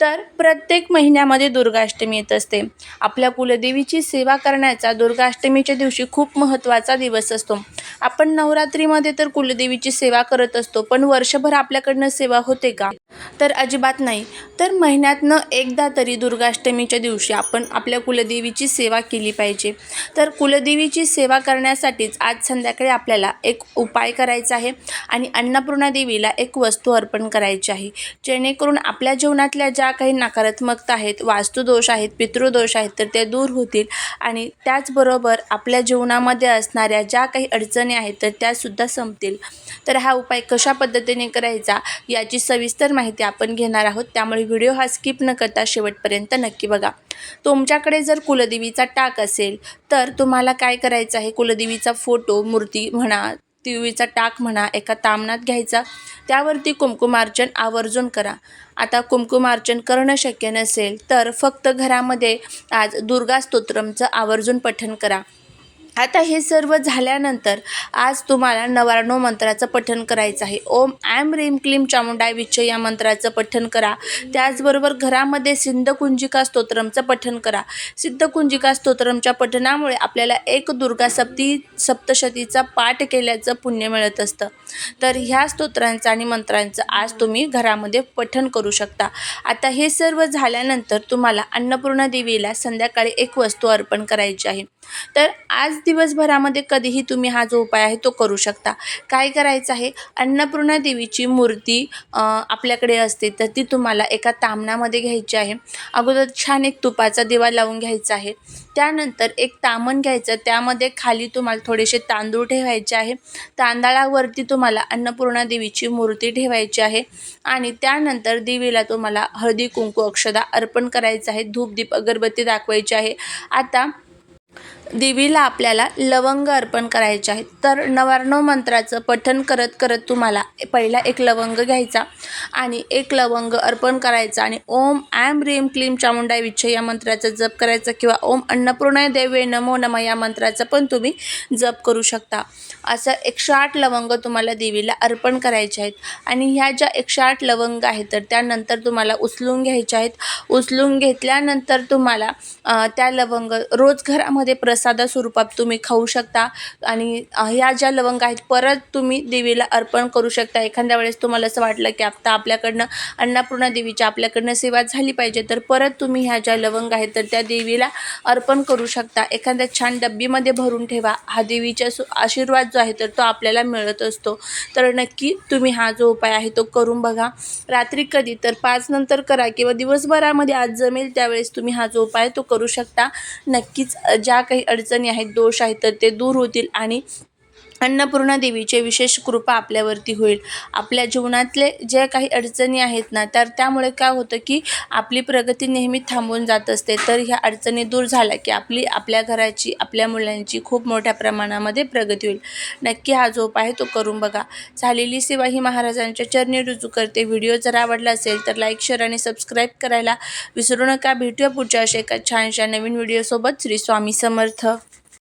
तर प्रत्येक महिन्यामध्ये दुर्गाष्टमी येत असते. आपल्या कुलदेवीची सेवा करण्याचा दुर्गाष्टमीच्या दिवशी खूप महत्त्वाचा दिवस असतो. आपण नवरात्रीमध्ये तर कुलदेवीची सेवा करत असतो पण वर्षभर आपल्याकडनं सेवा होते का? तर अजिबात नाही. तर महिन्यातनं एकदा तरी दुर्गाष्टमीच्या दिवशी आपण आपल्या कुलदेवीची सेवा केली पाहिजे. तर कुलदेवीची सेवा करण्यासाठीच आज संध्याकाळी आपल्याला एक उपाय करायचा आहे आणि अन्नपूर्णा देवीला एक वस्तू अर्पण करायची आहे. जेणेकरून आपल्या जीवनातल्या ज्या काही नकारात्मकता आहेत वास्तुदोष आहेत पितृदोष आहेत तर ते दूर होतील. आणि त्याचबरोबर आपल्या जीवनामध्ये असणाऱ्या ज्या काही अडचणी आहेत तर त्यासुद्धा संपतील. तर हा उपाय कशा पद्धतीने करायचा याची सविस्तर माहिती आपण घेणार आहोत. त्यामुळे व्हिडिओ हा स्किप न करता शेवटपर्यंत नक्की बघा. तुमच्याकडे जर कुलदेवीचा टाक असेल तर तुम्हाला काय करायचं आहे? कुलदेवीचा फोटो मूर्ती म्हणा देवीचा टाक म्हणा एका तामणात घ्यायचा त्यावरती कुंकुमार्चन आवर्जून करा. आता कुंकुमार्चन करणं शक्य नसेल तर फक्त घरामध्ये आज दुर्गा स्तोत्रमचं आवर्जून पठण करा. आता हे सर्व झाल्यानंतर आज तुम्हाला नवारणो मंत्राचं पठण करायचं आहे. ओम ॲम रीम क्लीम चामुंडाय विच्छ या मंत्राचं पठण करा. त्याचबरोबर घरामध्ये सिद्धकुंजिका स्तोत्रमचं पठण करा. सिद्धकुंजिका स्तोत्रमच्या पठणामुळे आपल्याला एक दुर्गा सप्ती सप्तशतीचा पाठ केल्याचं पुण्य मिळत असतं. तर ह्या स्तोत्रांचं आणि मंत्रांचं आज तुम्ही घरामध्ये पठण करू शकता. आता हे सर्व झाल्यानंतर तुम्हाला अन्नपूर्णा देवीला संध्याकाळी एक वस्तू अर्पण करायची आहे. तर आज दिवसभरामध्ये कधीही तुम्ही हा जो उपाय आहे तो करू शकता. काय करायचं आहे? अन्नपूर्णा देवीची मूर्ती आपल्याकडे असते. तर ती तुम्हाला एका तामणामध्ये घ्यायची आहे. अगोदर छान एक तुपाचा दिवा लावून घ्यायचा आहे. त्यानंतर एक तामण घ्यायचं. त्यामध्ये खाली तुम्हाला थोडेसे तांदूळ ठेवायचे आहे. तांदळावरती तुम्हाला अन्नपूर्णा देवीची मूर्ती ठेवायची आहे. आणि त्यानंतर देवीला तुम्हाला हळदी कुंकू अक्षदा अर्पण करायचं आहे. धूप दीप अगरबत्ती दाखवायची आहे. आता देवीला आपल्याला लवंग अर्पण करायचे आहेत. तर नवार्णव मंत्राचं पठण करत करत तुम्हाला पहिला एक लवंग घ्यायचा आणि एक लवंग अर्पण करायचा आणि ओम ॲम रीम क्लीम चामुंडाय विच्छ या मंत्राचा जप करायचा किंवा ओम अन्नपूर्णय देवे नमो नम या मंत्राचा पण तुम्ही जप करू शकता. असं एकशे आठ लवंग तुम्हाला देवीला अर्पण करायचे आहेत. आणि ह्या ज्या एकशे आठ लवंग आहेत तर त्यानंतर तुम्हाला उचलून घ्यायच्या आहेत. उचलून घेतल्यानंतर तुम्हाला त्या लवंग रोज घरामध्ये प्रसादा स्वरूपात तुम्ही खाऊ शकता. आणि ह्या ज्या लवंग आहेत परत तुम्ही देवीला अर्पण करू शकता. एखाद्या वेळेस तुम्हाला असं वाटलं की आता आपल्याकडनं अन्नपूर्णा देवीची आपल्याकडनं सेवा झाली पाहिजे तर परत तुम्ही ह्या ज्या लवंग आहेत तर त्या देवीला अर्पण करू शकता. एखाद्या छान डब्बीमध्ये भरून ठेवा. हा देवीचा सु आशीर्वाद जो आहे तर तो आपल्याला मिळत असतो. तर नक्की तुम्ही हा जो उपाय आहे तो करून बघा. रात्री कधी तर पाच नंतर करा किंवा दिवसभरामध्ये आज जमेल त्यावेळेस तुम्ही हा जो उपाय तो करू शकता. नक्कीच ज्या काही अडचणी आहेत दोष आहेत तर ते दूर होतील आणि अन्नपूर्णा देवीचे विशेष कृपा आपल्यावरती होईल. आपल्या जीवनातले ज्या काही अडचणी आहेत ना तर त्यामुळे काय होतं की आपली प्रगती नेहमी थांबून जात असते. तर ह्या अडचणी दूर झाल्या की आपली आपल्या घराची आपल्या मुलांची खूप मोठ्या प्रमाणामध्ये प्रगती होईल. नक्की हा जो उपाय आहे तो करून बघा. झालेली सेवा ही महाराजांच्या चरणी रुजू करते. व्हिडिओ जर आवडला असेल तर लाईक शेअर आणि सबस्क्राईब करायला विसरू नका. भेटूया पुढच्या अशा एका छानशा नवीन व्हिडिओसोबत. श्री स्वामी समर्थ.